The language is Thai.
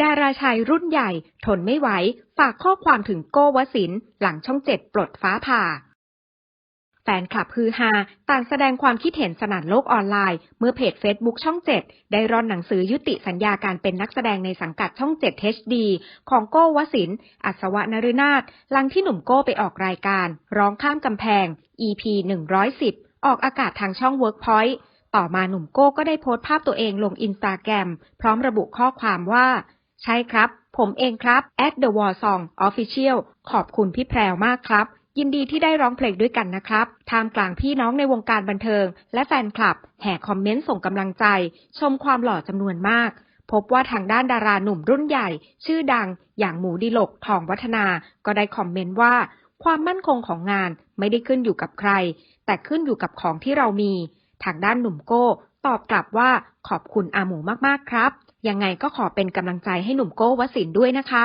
ดาราชายรุ่นใหญ่ ทนไม่ไหว ฝากข้อความถึงโก้วสินทร์หลังช่องเจ็ดปลดฟ้าผ่า แฟนคลับฮือฮาต่างแสดงความคิดเห็นสนั่นโลกออนไลน์ เมื่อเพจ Facebook ช่อง7ได้ร่อนหนังสือยุติสัญญาการเป็นนักแสดงในสังกัดช่อง7 HD ของโก้วสินทร์อัศวนฤนาถหลังที่หนุ่มโก้ไปออกรายการ ร้องข้ามกำแพง EP 110 ออกอากาศทางช่อง Workpoint ต่อมาหนุ่มโก้ก็ได้โพสต์ภาพตัวเองลงอินสตาแกรมพร้อมระบุข้อความว่า ใช่ครับ ผมเองครับ at the war song official ขอบคุณพี่แพรวมากครับ ยินดีที่ได้ร้องเพลงด้วยกันนะครับท่ามกลางพี่น้องในวงการบันเทิง และแฟนคลับ แห่คอมเมนต์ส่งกำลังใจ ชมความหล่อจำนวนมากพบว่าทางด้านดาราหนุ่มรุ่นใหญ่ ชื่อดังอย่างหมูดิลกทองวัฒนา ก็ได้คอมเมนต์ว่า ความมั่นคงของงานไม่ได้ขึ้นอยู่กับใคร แต่ขึ้นอยู่กับของที่เรามี ทางด้านหนุ่มโก้ ตอบกลับว่าขอบคุณอาหมูมากๆครับ ยังไงก็ขอเป็นกำลังใจให้หนุ่มโก้วสินด้วยนะคะ